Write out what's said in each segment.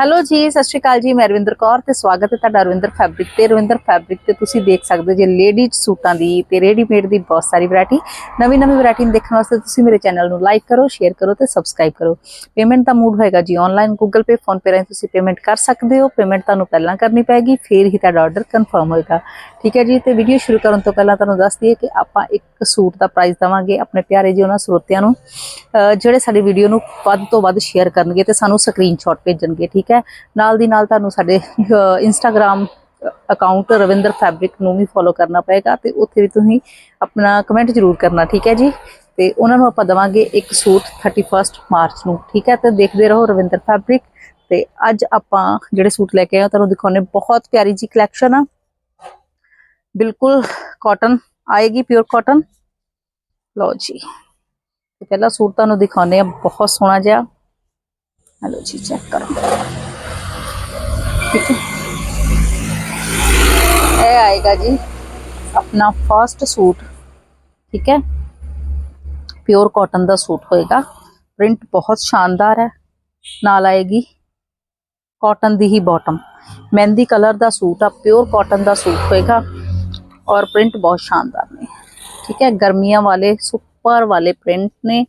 Hello ਜੀ, ਸਤਿ ਸ਼੍ਰੀ ਅਕਾਲ ਜੀ, ਮੈਂ ਰਵਿੰਦਰ ਕੌਰ ਤੇ ਸਵਾਗਤ ਹੈ ਤੁਹਾਡਾ ਰਵਿੰਦਰ ਫੈਬਰਿਕ ਤੇ। ਰਵਿੰਦਰ ਫੈਬਰਿਕ ਤੇ ਤੁਸੀਂ ਦੇਖ ਸਕਦੇ ਹੋ ਜੇ ਲੇਡੀਜ਼ ਸੂਟਾਂ ਦੀ ਤੇ ਰੈਡੀਮੇਡ ਦੀ ਬਹੁਤ ਸਾਰੀ ਵੈਰਾਈਟੀ ਨਵੀਂ ਨਵੀਂ ਵੈਰਾਈਟੀ ਨੂੰ ਦੇਖਣ ਵਾਸਤੇ ਤੁਸੀਂ ਮੇਰੇ ਚੈਨਲ ਨੂੰ ਲਾਈਕ ਕਰੋ ਸ਼ੇਅਰ ਕਰੋ ਤੇ ਸਬਸਕ੍ਰਾਈਬ ਕਰੋ। ਪੇਮੈਂਟ ਦਾ ਮੂਡ ਹੋਏਗਾ ਜੀ online Google Pay PhonePe ਰਾਹੀਂ ਤੁਸੀਂ ਪੇਮੈਂਟ ਕਰ ਸਕਦੇ ਹੋ। ਪੇਮੈਂਟ ਤੁਹਾਨੂੰ ਪਹਿਲਾਂ ਕਰਨੀ ਪੈਗੀ, ਫਿਰ ਹੀ ਤੁਹਾਡਾ ਆਰਡਰ ਕਨਫਰਮ ਹੋਏਗਾ। ਠੀਕ ਹੈ ਜੀ, ਤੇ ਵੀਡੀਓ ਸ਼ੁਰੂ ਕਰਨ ਤੋਂ ਪਹਿਲਾਂ ਤੁਹਾਨੂੰ ਦੱਸ ਦਈਏ ਕਿ ਆਪਾਂ ਇੱਕ ਸੂਟ ਦਾ ਪ੍ਰਾਈਸ ਦਵਾਂਗੇ ਆਪਣੇ ਪਿਆਰੇ ਜੀ ਉਹਨਾਂ ਸਰੋਤਿਆਂ ਨੂੰ। ਜਿਹੜੇ ਸਾਡੀ ਵੀਡੀਓ ਨੂੰ ਵੱਧ ਤੋਂ ਵੱਧ ਸ਼ੇਅਰ ਕਰਨਗੇ ਤੇ ਸਾਨੂੰ ਸਕਰੀਨਸ਼ਾਟ ਭੇਜਣਗੇ, ਠੀਕ ਠੀਕ ਹੈ। ਨਾਲ ਦੀ ਨਾਲ ਤੁਹਾਨੂੰ ਸਾਡੇ ਇੰਸਟਾਗ੍ਰam ਅਕਾਊਂਟ ਰਵਿੰਦਰ ਫੈਬਰਿਕ ਨੂੰ ਵੀ ਫੋਲੋ ਕਰਨਾ ਪਏਗਾ ਤੇ ਉੱਥੇ ਵੀ ਤੁਸੀਂ ਆਪਣਾ ਕਮੈਂਟ ਜ਼ਰੂਰ ਕਰਨਾ, ਠੀਕ ਹੈ ਜੀ? ਤੇ ਉਹਨਾਂ ਨੂੰ ਆਪਾਂ ਦਵਾਂਗੇ ਇੱਕ ਸੂਟ 31 ਮਾਰਚ ਨੂੰ, ਠੀਕ ਹੈ? ਤੇ ਦੇਖਦੇ ਰਹੋ ਰਵਿੰਦਰ ਫੈਬਰਿਕ ਤੇ ਅੱਜ ਆਪਾਂ ਜਿਹੜੇ ਸੂਟ ਲੈ ਕੇ ਆਏ ਤੁਹਾਨੂੰ ਦਿਖਾਉਣੇ ਬਹੁਤ ਪਿਆਰੀ ਜੀ ਕਲੈਕਸ਼ਨ ਆ। ਬਿਲਕੁਲ ਕਾਟਨ ਆਏਗੀ ਪਿਓਰ ਕਾਟਨ ਲਓ ਜੀ। ਤੇ ਪਹਿਲਾ ਸੂਟ ਤੁਹਾਨੂੰ ਦਿਖਾਉਣੇ ਆ, ਬਹੁਤ ਸੋਹਣਾ ਜਿਹਾ। हेलो जी चेक करो। ठीक है? आएगा जी। अपना फ़र्स्ट सूट ठीक है? प्योर कॉटन का सूट होएगा। प्रिंट बहुत शानदार है। नाल आएगी कॉटन की ही बॉटम मेहंदी कलर का सूट आ प्योर कॉटन का सूट होएगा। और प्रिंट बहुत शानदार ने ठीक है? गर्मिया वाले सुपर वाले प्रिंट ने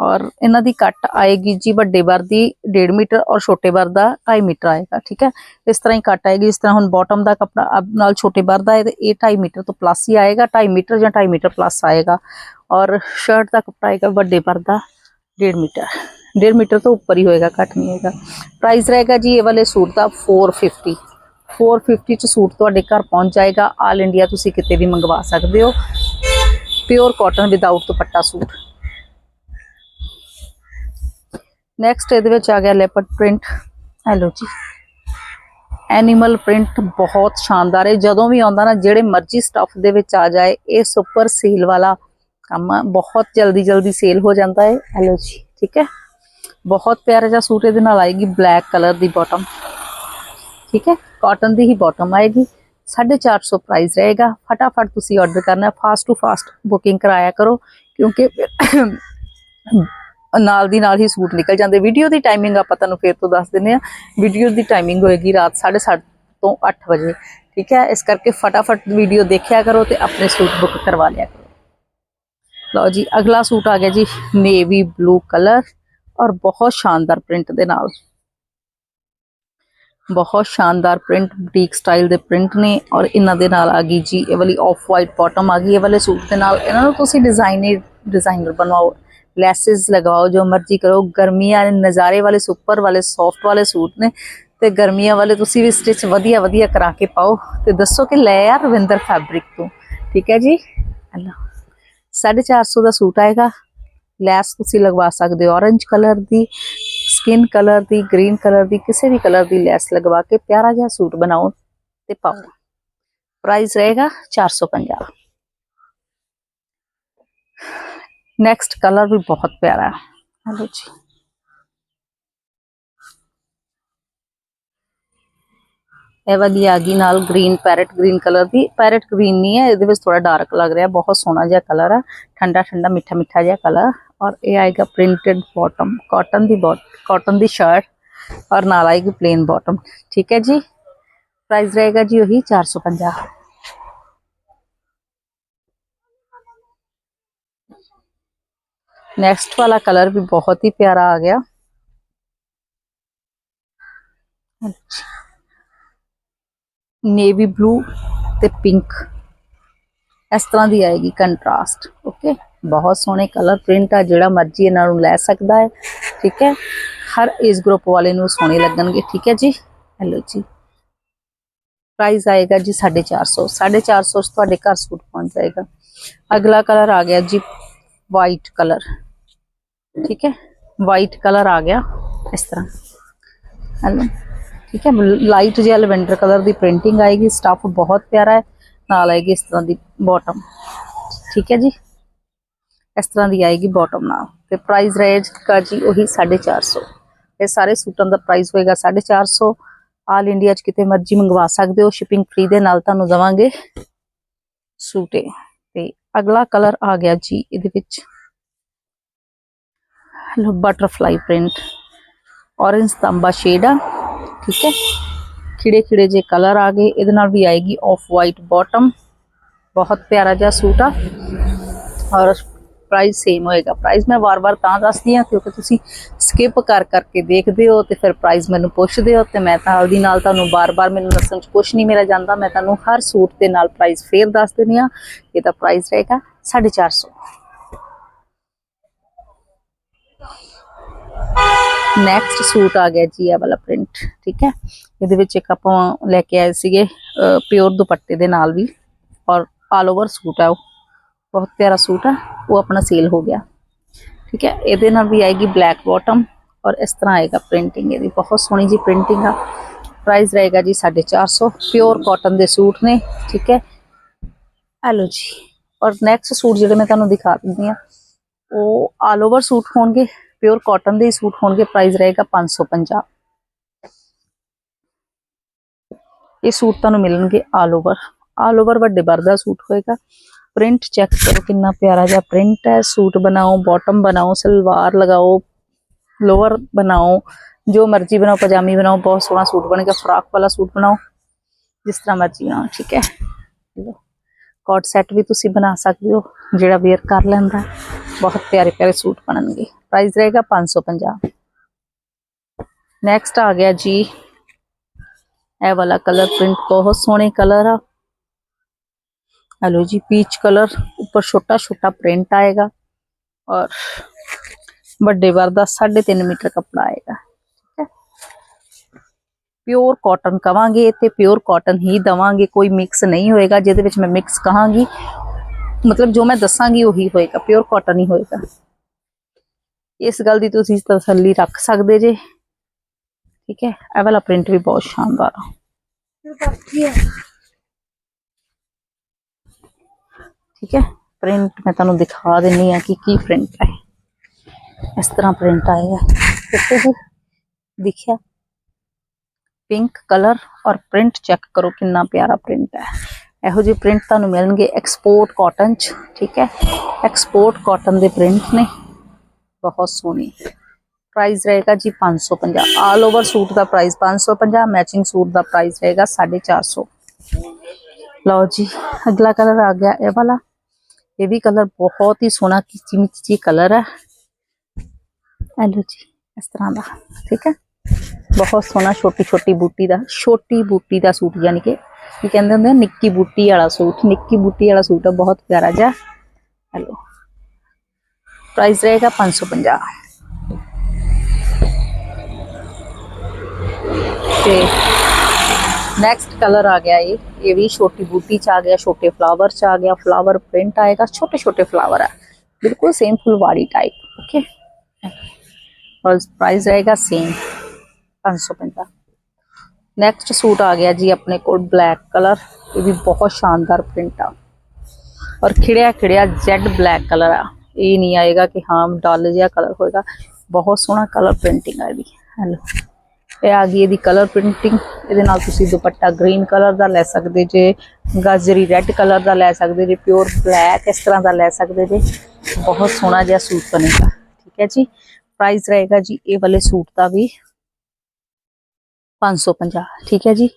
ਔਰ ਇਹਨਾਂ ਦੀ ਕੱਟ ਆਏਗੀ ਜੀ ਵੱਡੇ ਵਰ ਦੀ 1.5 ਮੀਟਰ ਔਰ ਛੋਟੇ ਵਰ ਦਾ 2.5 ਮੀਟਰ ਆਏਗਾ ਠੀਕ ਹੈ ਇਸ ਤਰ੍ਹਾਂ ਹੀ ਕੱਟ ਆਏਗੀ ਇਸ ਤਰ੍ਹਾਂ ਹੁਣ ਬਾਟਮ ਦਾ ਕਪੜਾ ਅਬ ਨਾਲ ਛੋਟੇ ਵਰ ਦਾ ਹੈ ਤੇ ਇਹ 2.5 ਮੀਟਰ ਤੋਂ ਪਲੱਸ ਹੀ ਆਏਗਾ 2.5 ਮੀਟਰ ਜਾਂ 2.5 ਮੀਟਰ ਪਲੱਸ ਆਏਗਾ ਔਰ ਸ਼ਰਟ ਦਾ ਕਪੜਾ ਆਏਗਾ ਵੱਡੇ ਵਰ ਦਾ 1.5 ਮੀਟਰ 1.5 ਮੀਟਰ ਤੋਂ ਉੱਪਰ ਹੀ ਹੋਏਗਾ ਘੱਟ ਨਹੀਂ ਹੋਏਗਾ ਪ੍ਰਾਈਸ ਰਹੇਗਾ ਜੀ ਇਹ ਵਾਲੇ ਸੂਟ ਦਾ 450 450 ਚ ਸੂਟ ਤੁਹਾਡੇ ਘਰ ਪਹੁੰਚ ਜਾਏਗਾ ਆਲ ਇੰਡੀਆ ਤੁਸੀਂ ਕਿਤੇ ਵੀ ਮੰਗਵਾ ਸਕਦੇ ਹੋ pure cotton without dupatta suit next ਇਹਦੇ ਵਿੱਚ ਆ ਗਿਆ ਲੈਪਰਡ ਪ੍ਰਿੰਟ ਹੈਲੋ ਜੀ ਐਨੀਮਲ ਪ੍ਰਿੰਟ ਬਹੁਤ ਸ਼ਾਨਦਾਰ ਹੈ ਜਦੋਂ ਵੀ ਆਉਂਦਾ ਨਾ ਜਿਹੜੇ ਮਰਜ਼ੀ ਸਟਫ ਦੇ ਵਿੱਚ ਆ ਜਾਏ ਇਹ ਸੁਪਰ ਸੇਲ ਵਾਲਾ ਕੰਮ ਆ ਬਹੁਤ ਜਲਦੀ ਜਲਦੀ ਸੇਲ ਹੋ ਜਾਂਦਾ ਹੈ ਹੈਲੋ ਜੀ ਠੀਕ ਹੈ ਬਹੁਤ ਪਿਆਰਾ ਜਿਹਾ ਸੂਟ ਇਹਦੇ ਨਾਲ ਆਏਗੀ ਬਲੈਕ ਕਲਰ ਦੀ ਬਾਟਮ ਠੀਕ ਹੈ ਕਾਟਨ ਦੀ ਹੀ ਬਾਟਮ ਆਏਗੀ 450 ਪ੍ਰਾਈਸ ਰਹੇਗਾ ਫਟਾਫਟ ਤੁਸੀਂ ਆਰਡਰ ਕਰਨਾ ਫਾਸਟ ਟੂ ਫਾਸਟ ਬੁਕਿੰਗ ਕਰਾਇਆ ਕਰੋ ਕਿਉਂਕਿ ਨਾਲ ਦੀ ਨਾਲ ਹੀ ਸੂਟ ਨਿਕਲ ਜਾਂਦੇ। ਵੀਡੀਓ ਦੀ ਟਾਈਮਿੰਗ ਆਪਾਂ ਤੁਹਾਨੂੰ ਫੇਰ ਤੋਂ ਦੱਸ ਦਿੰਦੇ ਆ ਵੀਡੀਓ ਦੀ ਟਾਈਮਿੰਗ ਹੋਏਗੀ ਰਾਤ 7:30 ਤੋਂ 8 ਵਜੇ, ਠੀਕ ਹੈ? ਇਸ ਕਰਕੇ ਫਟਾਫਟ ਵੀਡੀਓ ਦੇਖਿਆ ਕਰੋ ਤੇ ਆਪਣੇ ਸੂਟ ਬੁੱਕ ਕਰਵਾ ਲਿਆ ਕਰੋ। ਲਓ ਜੀ, ਅਗਲਾ ਸੂਟ ਆ ਗਿਆ ਜੀ, ਨੇਵੀ ਬਲੂ ਕਲਰ ਔਰ ਬਹੁਤ ਸ਼ਾਨਦਾਰ ਪ੍ਰਿੰਟ ਦੇ ਨਾਲ। ਬਹੁਤ ਸ਼ਾਨਦਾਰ ਪ੍ਰਿੰਟ, ਬੁਟੀਕ ਸਟਾਈਲ ਦੇ ਪ੍ਰਿੰਟ ਨੇ ਔਰ ਇਹਨਾਂ ਦੇ ਨਾਲ ਆ ਗਈ ਜੀ, ਇਹ ਵਾਲੀ ਆਫ ਵਾਈਟ ਬਾਟਮ ਆ ਗਈ, ਇਹ ਵਾਲੇ ਸੂਟ ਦੇ ਨਾਲ। ਇਹਨਾਂ ਨੂੰ ਤੁਸੀਂ ਡਿਜ਼ਾਈਨਰ ਡਿਜ਼ਾਈਨਰ ਬਣਵਾਓ। ਲੈਸਸ ਲਗਾਓ ਜੋ ਮਰਜ਼ੀ ਕਰੋ ਗਰਮੀਆਂ ਦੇ ਨਜ਼ਾਰੇ ਵਾਲੇ ਸੁਪਰ ਵਾਲੇ ਸੌਫਟ ਵਾਲੇ ਸੂਟ ਨੇ ਤੇ ਗਰਮੀਆਂ ਵਾਲੇ ਤੁਸੀਂ ਵੀ ਸਟਿਚ ਵਧੀਆ ਵਧੀਆ ਕਰਾ ਕੇ ਪਾਓ ਤੇ ਦੱਸੋ ਕਿ ਲੈ ਆ ਰਵਿੰਦਰ ਫੈਬਰਿਕ ਤੋਂ ਠੀਕ ਹੈ ਜੀ ਅੱਲਾ 450 ਦਾ ਸੂਟ ਆਏਗਾ ਲੈਸ ਤੁਸੀਂ ਲਗਵਾ ਸਕਦੇ ਹੋ orange ਕਲਰ ਦੀ ਸਕਿਨ ਕਲਰ ਦੀ ਗ੍ਰੀਨ ਕਲਰ ਦੀ ਕਿਸੇ ਵੀ ਕਲਰ ਦੀ ਲੈਸ ਲਗਵਾ ਕੇ ਪਿਆਰਾ ਜਿਹਾ ਸੂਟ ਬਣਾਓ ਤੇ ਪਾਓ ਪ੍ਰਾਈਸ ਰਹੇਗਾ 450 ਨੈਕਸਟ ਕਲਰ ਵੀ ਬਹੁਤ ਪਿਆਰਾ ਹੈ ਹਲੋ ਜੀ ਇਹ ਵਾਲੀ ਆ ਗਈ ਨਾਲ ਗ੍ਰੀਨ ਪੈਰਟ ਗ੍ਰੀਨ ਕਲਰ ਦੀ ਪੈਰਟ ਗ੍ਰੀਨ ਨਹੀਂ ਹੈ ਇਹਦੇ ਵਿੱਚ ਥੋੜਾ ਡਾਰਕ ਲੱਗ ਰਿਹਾ ਬਹੁਤ ਸੋਹਣਾ ਜਿਹਾ ਕਲਰ ਹੈ ਠੰਡਾ ਠੰਡਾ ਮਿੱਠਾ ਮਿੱਠਾ ਜਿਹਾ ਕਲਰ ਔਰ ਇਹ ਆਏਗਾ ਪ੍ਰਿੰਟਡ ਬਾਟਮ ਕਾਟਨ ਦੀ ਕਾਟਨ ਦੀ ਸ਼ਰਟ ਔਰ ਨਾਲ ਆਏਗੀ ਪਲੇਨ ਬਾਟਮ ਠੀਕ ਹੈ ਜੀ ਪ੍ਰਾਈਸ ਰਹੇਗਾ ਜੀ ਉਹੀ 450 नेक्स्ट वाला कलर भी बहुत ही प्यारा आ गया नेवी ब्लू ਤੇ ਪਿੰਕ ਇਸ ਤਰ੍ਹਾਂ ਦੀ ਆਏਗੀ ਕੰਟਰਾਸਟ ਓਕੇ ਬਹੁਤ ਸੋਹਣੇ ਕਲਰ ਪ੍ਰਿੰਟ ਆ ਜਿਹੜਾ ਮਰਜ਼ੀ ਇਹਨਾਂ ਨੂੰ ਲੈ ਸਕਦਾ ਹੈ ਠੀਕ ਹੈ ਹਰ ਏਜ ਗਰੁੱਪ ਵਾਲੇ ਨੂੰ ਸੋਹਣੇ ਲੱਗਣਗੇ ਠੀਕ ਹੈ ਜੀ ਹੈਲੋ ਜੀ ਪ੍ਰਾਈਸ ਆਏਗਾ ਜੀ 450 450 ਚ ਤੁਹਾਡੇ ਘਰ ਸੂਟ ਪਹੁੰਚ ਜਾਏਗਾ ਅਗਲਾ ਕਲਰ ਆ ਗਿਆ ਜੀ ਵਾਈਟ ਕਲਰ ਠੀਕ ਹੈ? ਵਾਈਟ ਕਲਰ ਆ ਗਿਆ ਇਸ ਤਰ੍ਹਾਂ। ਹਲੋ ਠੀਕ ਹੈ? ਲਾਈਟ ਜਿਹਾ ਲਵੈਂਡਰ ਕਲਰ ਦੀ ਪ੍ਰਿੰਟਿੰਗ ਆਏਗੀ। ਸਟਫ ਬਹੁਤ ਪਿਆਰਾ ਹੈ। ਨਾਲ ਆਏਗੀ ਇਸ ਤਰ੍ਹਾਂ ਦੀ ਬਾਟਮ ਠੀਕ ਹੈ ਜੀ? ਇਸ ਤਰ੍ਹਾਂ ਦੀ ਆਏਗੀ ਬਾਟਮ ਨਾਲ। ਤੇ ਪ੍ਰਾਈਸ ਰਹੇਗਾ ਜੀ ਉਹੀ 450 ਇਹ ਸਾਰੇ ਸੂਟਾਂ ਦਾ ਪ੍ਰਾਈਸ ਹੋਏਗਾ 450 ਆਲ ਇੰਡੀਆ ਚ ਕਿਤੇ ਮਰਜ਼ੀ ਮੰਗਵਾ ਸਕਦੇ ਹੋ। ਸ਼ਿਪਿੰਗ ਫ੍ਰੀ ਦੇ ਨਾਲ ਤੁਹਾਨੂੰ ਦਵਾਂਗੇ ਸੂਟੇ। ਤੇ ਅਗਲਾ ਕਲਰ ਆ ਗਿਆ ਜੀ ਇਹਦੇ ਵਿੱਚ। ਲੋ ਬਟਰਫਲਾਈ ਪ੍ਰਿੰਟ orange ਤਾਂਬਾ ਸ਼ੇਡ ਆ, ਠੀਕ ਹੈ? ਖਿੜੇ ਖਿੜੇ ਜੇ ਕਲਰ ਆ ਗਏ। ਇਹਦੇ ਨਾਲ ਵੀ ਆਏਗੀ ਆਫ ਵਾਈਟ ਬਾਟਮ ਬਹੁਤ ਪਿਆਰਾ ਜਿਹਾ ਸੂਟ ਆ। ਔਰ ਪ੍ਰਾਈਸ ਸੇਮ ਹੋਏਗਾ। ਪ੍ਰਾਈਸ ਮੈਂ ਵਾਰ-ਵਾਰ ਤਾਂ ਦੱਸਦੀ ਹਾਂ, ਕਿਉਂਕਿ ਤੁਸੀਂ ਸਕਿਪ ਕਰ ਕਰਕੇ ਦੇਖਦੇ ਹੋ ਤੇ ਫਿਰ ਪ੍ਰਾਈਸ ਮੈਨੂੰ ਪੁੱਛਦੇ ਹੋ ਤੇ ਮੈਂ ਤਾਂ ਨਾਲ ਨਾਲ ਤੁਹਾਨੂੰ ਵਾਰ ਵਾਰ ਮੈਨੂੰ ਦੱਸਣ ਚ ਕੁਝ ਨਹੀਂ ਮੇਰਾ ਜਾਂਦਾ। ਮੈਂ ਤੁਹਾਨੂੰ ਹਰ ਸੂਟ ਦੇ ਨਾਲ ਪ੍ਰਾਈਸ ਫੇਰ ਦੱਸ ਦਿੰਦੀ ਹਾਂ। ਇਹਦਾ ਪ੍ਰਾਈਸ ਰਹੇਗਾ 450 ਨੈਕਸਟ ਸੂਟ ਆ ਗਿਆ ਜੀ, ਇਹ ਵਾਲਾ ਪ੍ਰਿੰਟ ਠੀਕ ਹੈ? ਇਹਦੇ ਵਿੱਚ ਇੱਕ ਆਪਾਂ ਲੈ ਕੇ ਆਏ ਸੀਗੇ ਪਿਓਰ ਦੁਪੱਟੇ ਦੇ ਨਾਲ ਵੀ, ਔਰ ਆਲ ਓਵਰ ਸੂਟ ਹੈ ਉਹ। ਬਹੁਤ ਪਿਆਰਾ ਸੂਟ ਹੈ ਉਹ ਆਪਣਾ ਸੇਲ ਹੋ ਗਿਆ। ਠੀਕ ਹੈ? ਇਹਦੇ ਨਾਲ ਵੀ ਆਏਗੀ ਬਲੈਕ ਬਾਟਮ ਔਰ ਇਸ ਤਰ੍ਹਾਂ ਆਏਗਾ ਪ੍ਰਿੰਟਿੰਗ ਇਹਦੀ ਬਹੁਤ ਸੋਹਣੀ ਜੀ ਪ੍ਰਿੰਟਿੰਗ ਆ। ਪ੍ਰਾਈਸ ਰਹੇਗਾ ਜੀ 450 ਪਿਓਰ ਕਾਟਨ ਦੇ ਸੂਟ ਨੇ, ਠੀਕ ਹੈ? ਹੈਲੋ ਜੀ। ਔਰ ਨੈਕਸਟ ਸੂਟ ਜਿਹੜੇ ਮੈਂ ਤੁਹਾਨੂੰ ਦਿਖਾ ਦਿੰਦੀ ਆ ਉਹ ਆਲ ਓਵਰ ਸੂਟ ਹੋਣਗੇ ਪਿਓਰ ਕਾਟਨ ਦੇ ਹੀ ਸੂਟ ਹੋਣਗੇ ਪ੍ਰਾਈਸ ਰਹੇਗਾ 550 ਇਹ ਸੂਟ ਤੁਹਾਨੂੰ ਮਿਲਣਗੇ ਆਲ ਓਵਰ ਆਲ ਓਵਰ ਵੱਡੇ ਬਰ ਦਾ ਸੂਟ ਹੋਏਗਾ ਪ੍ਰਿੰਟ ਚੈੱਕ ਕਰੋ ਕਿੰਨਾ ਪਿਆਰਾ ਜਿਹਾ ਪ੍ਰਿੰਟ ਹੈ ਸੂਟ ਬਣਾਓ ਬਾਟਮ ਬਣਾਓ ਸਲਵਾਰ ਲਗਾਓ ਲੋਅਰ ਬਣਾਓ ਜੋ ਮਰਜ਼ੀ ਬਣਾਓ ਪਜਾਮੀ ਬਣਾਓ ਬਹੁਤ ਸੋਹਣਾ ਸੂਟ ਬਣੇਗਾ ਫਰਾਕ ਵਾਲਾ ਸੂਟ ਬਣਾਓ ਜਿਸ ਤਰ੍ਹਾਂ ਮਰਜ਼ੀ ਬਣਾਓ ਠੀਕ ਹੈ ਲਓ ਕੋਟ ਸੈੱਟ ਵੀ ਤੁਸੀਂ ਬਣਾ ਸਕਦੇ ਹੋ ਜਿਹੜਾ ਵੇਅਰ ਕਰ ਲੈਂਦਾ ਹੈ। ਬਹੁਤ ਪਿਆਰੇ ਪਿਆਰੇ ਸੂਟ ਬਣਨਗੇ ਪ੍ਰਾਈਸ ਰਹੇਗਾ 550 ਨੈਕਸਟ ਆ ਗਿਆ ਜੀ ਇਹ ਵਾਲਾ ਕਲਰ ਪ੍ਰਿੰਟ ਬਹੁਤ ਸੋਹਣੇ ਕਲਰ ਆ ਹਲੋ ਜੀ ਪੀਚ ਕਲਰ ਉੱਪਰ ਛੋਟਾ ਛੋਟਾ ਪ੍ਰਿੰਟ ਆਏਗਾ ਔਰ ਵੱਡੇ ਵਰ ਦਾ 3.5 ਮੀਟਰ ਕੱਪੜਾ ਆਏਗਾ ਠੀਕ ਹੈ ਪਿਓਰ ਕਾਟਨ ਕਵਾਂਗੇ ਤੇ ਪਿਓਰ ਕਾਟਨ ਹੀ ਦਵਾਂਗੇ ਕੋਈ ਮਿਕਸ ਨਹੀਂ ਹੋਏਗਾ ਜਿਹਦੇ ਵਿੱਚ ਮੈਂ ਮਿਕਸ ਕਹਾਂਗੀ ਮਤਲਬ ਜੋ ਮੈਂ ਦੱਸਾਂਗੀ ਉਹੀ ਹੋਏਗਾ ਪਿਓਰ ਕਾਟਨ ਹੀ ਹੋਏਗਾ ਇਸ ਗੱਲ ਦੀ ਤੁਸੀਂ ਤਸੱਲੀ ਰੱਖ ਸਕਦੇ ਜੇ ਠੀਕ ਹੈ ਇਹ ਵਾਲਾ ਪ੍ਰਿੰਟ ਵੀ ਬਹੁਤ ਸ਼ਾਨਦਾਰ ਆ ਠੀਕ ਹੈ ਪ੍ਰਿੰਟ ਮੈਂ ਤੁਹਾਨੂੰ ਦਿਖਾ ਦਿੰਨੀ ਆ ਕਿ ਕੀ ਪ੍ਰਿੰਟ ਹੈ ਇਸ ਤਰ੍ਹਾਂ ਪ੍ਰਿੰਟ ਆਏਗਾ ਦੇਖੋ ਜੀ ਦਿਖਿਆ ਪਿੰਕ ਕਲਰ ਔਰ ਪ੍ਰਿੰਟ ਚੈੱਕ ਕਰੋ ਕਿੰਨਾ ਪਿਆਰਾ ਪ੍ਰਿੰਟ ਹੈ ਇਹੋ ਜਿਹੇ ਪ੍ਰਿੰਟ ਤੁਹਾਨੂੰ ਮਿਲਣਗੇ ਐਕਸਪੋਰਟ ਕਾਟਨ ਚ ਠੀਕ ਹੈ ਐਕਸਪੋਰਟ ਕਾਟਨ ਦੇ ਪ੍ਰਿੰਟ ਨੇ ਬਹੁਤ ਸੋਹਣੇ ਪ੍ਰਾਈਸ ਰਹੇਗਾ ਜੀ 550 ਆਲ ਓਵਰ ਸੂਟ ਦਾ ਪ੍ਰਾਈਸ 550 ਮੈਚਿੰਗ ਸੂਟ ਦਾ ਪ੍ਰਾਈਸ ਰਹੇਗਾ 450 ਲਓ ਜੀ ਅਗਲਾ ਕਲਰ ਆ ਗਿਆ ਇਹ ਵਾਲਾ ਇਹ ਵੀ ਕਲਰ ਬਹੁਤ ਹੀ ਸੋਹਣਾ ਕਿਚੀ ਮਿਚੀ ਕਲਰ ਹੈ ਇਹ ਲਓ ਜੀ ਇਸ ਤਰ੍ਹਾਂ ਦਾ ਠੀਕ ਹੈ ਬਹੁਤ ਸੋਹਣਾ ਛੋਟੀ ਛੋਟੀ ਬੂਟੀ ਦਾ ਛੋਟੀ ਬੂਟੀ ਦਾ ਸੂਟ ਯਾਨੀ ਕਿ ये कहते हैं निक्की बूटी वाला सूट। निक्की बूटी वाला सूट है, बहुत प्यारा जहा हेलो। प्राइस रहेगा पाँच सौ नेक्स्ट कलर आ गया ये। ये भी छोटी बूटी च आ गया, छोटे फ्लावर च आ गया। फ्लावर प्रिंट आएगा छोटे छोटे फ्लावर है। बिल्कुल सेम फुलवाड़ी टाइप ओके। और प्राइस रहेगा सेम पाँच सौ पंद्रह ਨੈਕਸਟ ਸੂਟ ਆ ਗਿਆ ਜੀ ਆਪਣੇ ਕੋਲ ਬਲੈਕ ਕਲਰ ਇਹ ਵੀ ਬਹੁਤ ਸ਼ਾਨਦਾਰ ਪ੍ਰਿੰਟ ਆ। ਔਰ ਖਿੜਿਆ ਖਿੜਿਆ ਜੈਡ ਬਲੈਕ ਕਲਰ ਆ। ਇਹ ਨਹੀਂ ਆਏਗਾ ਕਿ ਹਾਂ ਡਲ ਜਿਹਾ ਕਲਰ ਹੋਏਗਾ। ਬਹੁਤ ਸੋਹਣਾ ਕਲਰ ਪ੍ਰਿੰਟਿੰਗ ਆ ਇਹਦੀ। ਹੈਲੋ ਇਹ ਆ ਗਈ ਇਹਦੀ ਕਲਰ ਪ੍ਰਿੰਟਿੰਗ ਇਹਦੇ ਨਾਲ ਤੁਸੀਂ ਦੁਪੱਟਾ ਗ੍ਰੀਨ ਕਲਰ ਦਾ ਲੈ ਸਕਦੇ ਜੇ, ਗਾਜਰੀ ਰੈੱਡ ਕਲਰ ਦਾ ਲੈ ਸਕਦੇ ਜੇ ਪਿਓਰ ਬਲੈਕ ਇਸ ਤਰ੍ਹਾਂ ਦਾ ਲੈ ਸਕਦੇ ਜੇ। ਬਹੁਤ ਸੋਹਣਾ ਜਿਹਾ ਸੂਟ ਬਣੇਗਾ। ਠੀਕ ਹੈ ਜੀ। ਪ੍ਰਾਈਸ ਰਹੇਗਾ ਜੀ ਇਹ ਵਾਲੇ ਸੂਟ ਦਾ ਵੀ। 550 ਠੀਕ ਹੈ ਜੀ।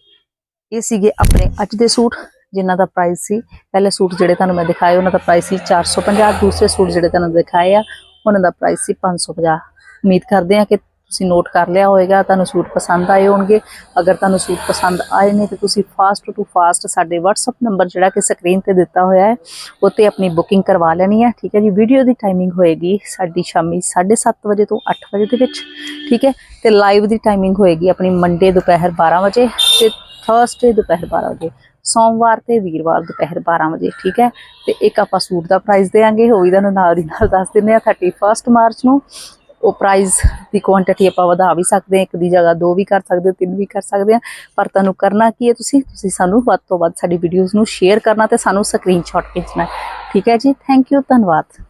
ਇਹ ਸੀਗੇ ਆਪਣੇ ਅੱਜ ਦੇ ਸੂਟ, ਜਿਨ੍ਹਾਂ ਦਾ ਪ੍ਰਾਈਸ ਸੀ। ਪਹਿਲੇ ਸੂਟ ਜਿਹੜੇ ਤੁਹਾਨੂੰ ਮੈਂ ਦਿਖਾਏ, ਉਹਨਾਂ ਦਾ ਪ੍ਰਾਈਸ ਸੀ 450 ਦੂਸਰੇ ਸੂਟ ਜਿਹੜੇ ਤੁਹਾਨੂੰ ਦਿਖਾਏ ਆ, ਉਹਨਾਂ ਦਾ ਪ੍ਰਾਈਸ ਸੀ 550 ਉਮੀਦ ਕਰਦੇ ਹਾਂ ਕਿ ਤੁਸੀਂ ਨੋਟ ਕਰ ਲਿਆ ਹੋਵੇਗਾ ਤੁਹਾਨੂੰ ਸੂਟ ਪਸੰਦ ਆਏ ਹੋਣਗੇ। ਅਗਰ ਤੁਹਾਨੂੰ ਸੂਟ ਪਸੰਦ ਆਏ ਨੇ ਤੇ ਤੁਸੀਂ ਫਾਸਟ ਟੂ ਫਾਸਟ ਸਾਡੇ WhatsApp ਨੰਬਰ ਜਿਹੜਾ ਕਿ ਸਕਰੀਨ ਤੇ ਦਿੱਤਾ ਹੋਇਆ ਹੈ ਉੱਤੇ ਆਪਣੀ ਬੁਕਿੰਗ ਕਰਵਾ ਲੈਣੀ ਹੈ, ਠੀਕ ਹੈ ਜੀ? ਵੀਡੀਓ ਦੀ ਟਾਈਮਿੰਗ ਹੋਏਗੀ ਸਾਡੀ ਸ਼ਾਮੀ 7:30 ਵਜੇ ਤੋਂ 8 ਵਜੇ ਦੇ ਵਿੱਚ, ਠੀਕ ਹੈ? ਤੇ ਲਾਈਵ ਦੀ ਟਾਈਮਿੰਗ ਹੋਏਗੀ ਆਪਣੀ ਮੰਡੇ ਦੁਪਹਿਰ 12 ਵਜੇ ਤੇ ਥਰਸਡੇ ਦੁਪਹਿਰ 12 ਵਜੇ, ਸੋਮਵਾਰ ਤੇ ਵੀਰਵਾਰ ਦੁਪਹਿਰ 12 ਵਜੇ, ਠੀਕ ਹੈ? ਤੇ ਇੱਕ ਆਪਾਂ ਸੂਟ ਦਾ ਪ੍ਰਾਈਸ ਦੇਾਂਗੇ ਹੋਈ ਤੁਹਾਨੂੰ ਨਾਲ ਦੀ ਨਾਲ ਦੱਸ ਦਿੰਦੇ ਆ 31 ਮਾਰਚ ਨੂੰ। ਉਹ ਪ੍ਰਾਈਸ ਦੀ ਕੁਆਂਟੀਟੀ ਆਪਾਂ ਵਧਾ ਵੀ ਸਕਦੇ ਹਾਂ, ਇੱਕ ਦੀ ਜਗ੍ਹਾ ਦੋ ਵੀ ਕਰ ਸਕਦੇ ਹੋ, ਤਿੰਨ ਵੀ ਕਰ ਸਕਦੇ ਹਾਂ, ਪਰ ਤੁਹਾਨੂੰ ਕਰਨਾ ਕੀ ਹੈ ਤੁਸੀਂ? ਤੁਸੀਂ ਸਾਨੂੰ ਵੱਧ ਤੋਂ ਵੱਧ ਸਾਡੀ ਵੀਡੀਓਜ਼ ਨੂੰ ਸ਼ੇਅਰ ਕਰਨਾ ਤੇ ਸਾਨੂੰ ਸਕਰੀਨਸ਼ਾਟ ਭੇਜਣਾ ਠੀਕ ਹੈ ਜੀ? ਥੈਂਕ ਯੂ ਧੰਨਵਾਦ।